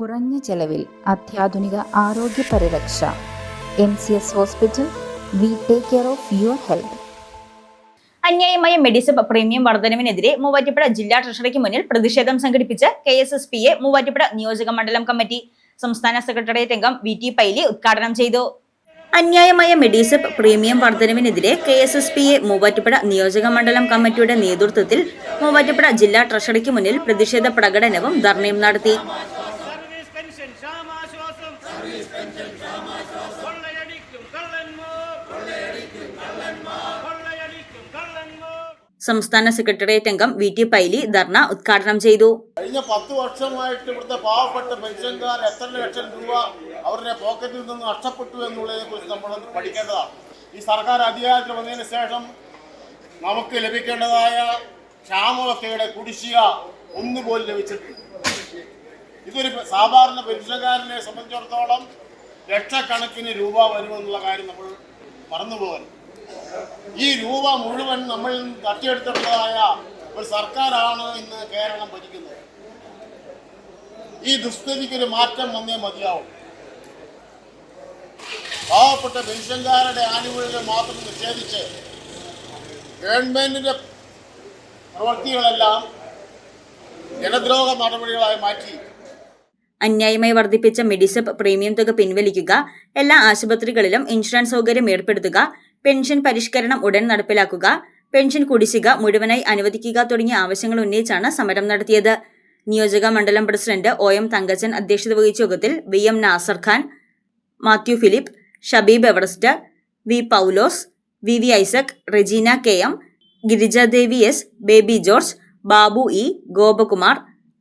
കുറഞ്ഞ ചെലവിൽ അത്യാധുനിക ആരോഗ്യ പരിരക്ഷ. M C S hospital we take care of your health. അന്യായമായ മെഡിസപ്പ് പ്രീമിയം വർധനവിനെതിരെ മൂവാറ്റുപുഴ ജില്ലാ ട്രഷറിക്ക് മുന്നിൽ പ്രതിഷേധം സംഘടിപ്പിച്ച് K S S P A Muvattupuzha നിയോജക മണ്ഡലം കമ്മിറ്റി സംസ്ഥാന സെക്രട്ടേറിയറ്റ് അംഗം വി ടി പൈലി ഉദ്ഘാടനം ചെയ്തു. അന്യായമായ Medisep premium വർധനവിനെതിരെ K S S P A Muvattupuzha നിയോജക മണ്ഡലം കമ്മിറ്റിയുടെ നേതൃത്വത്തിൽ മൂവാറ്റുപുഴ ജില്ലാ ട്രഷറിക്ക് മുന്നിൽ പ്രതിഷേധ പ്രകടനവും ധർണയും നടത്തി. സംസ്ഥാന സെക്രട്ടേറിയറ്റ് അംഗം വി ടി പൈലി ധർണ ഉദ്ഘാടനം ചെയ്തു. കഴിഞ്ഞ പത്ത് വർഷമായിട്ട് ഇവിടുത്തെ പാവപ്പെട്ട പെൻഷൻകാർ എത്ര ലക്ഷം രൂപ അവരുടെ പോക്കറ്റിൽ നിന്ന് നഷ്ടപ്പെട്ടു എന്നുള്ളതിനെ കുറിച്ച് നമ്മൾ പഠിക്കേണ്ടതാണ്. ഈ സർക്കാർ അധികാരത്തിൽ വന്നതിന് ശേഷം നമുക്ക് ലഭിക്കേണ്ടതായ ക്ഷാമവസ്ഥയുടെ കുടിശ്ശിക ഒന്നുപോലും ലഭിച്ചിട്ടില്ല. ഇതൊരു സാധാരണ പെൻഷൻകാരനെ സംബന്ധിച്ചിടത്തോളം ലക്ഷക്കണക്കിന് രൂപ വരുമെന്നുള്ള കാര്യം നമ്മൾ മറന്നുപോകരുത്. ഈ രൂപ മുഴുവൻ നമ്മൾ തട്ടിയെടുത്തിട്ടുള്ളതായ ഒരു സർക്കാരാണ് ഇന്ന് കേരളം ഭരിക്കുന്നത്. ഈ ദുസ്ഥിതിക്ക് ഒരു മാറ്റം വന്നേ മതിയാവും. പാവപ്പെട്ട പെൻഷൻകാരുടെ ആനുകൂല്യം മാത്രം നിഷേധിച്ച് ഗവൺമെന്റിന്റെ പ്രവൃത്തികളെല്ലാം ജനദ്രോഹ നടപടികളായി മാറ്റി അന്യായമായി വർദ്ധിപ്പിച്ച മെഡിസപ്പ് പ്രീമിയം തുക പിൻവലിക്കുക എല്ലാ ആശുപത്രികളിലും ഇൻഷുറൻസ് സൗകര്യം ഏർപ്പെടുത്തുക പെൻഷൻ പരിഷ്കരണം ഉടൻ നടപ്പിലാക്കുക പെൻഷൻ കുടിശ്ശിക മുഴുവനായി അനുവദിക്കുക തുടങ്ങിയ ആവശ്യങ്ങൾ ഉന്നയിച്ചാണ് സമരം നടത്തിയത്. നിയോജക മണ്ഡലം പ്രസിഡന്റ് ഒ എം തങ്കച്ചൻ അധ്യക്ഷത വഹിച്ച യോഗത്തിൽ V M Nasar Khan Mathew Philip Shabeeb Everest V Paulose V V Isaac Regina K M Girijadevi S Baby George Babu E Gopakumar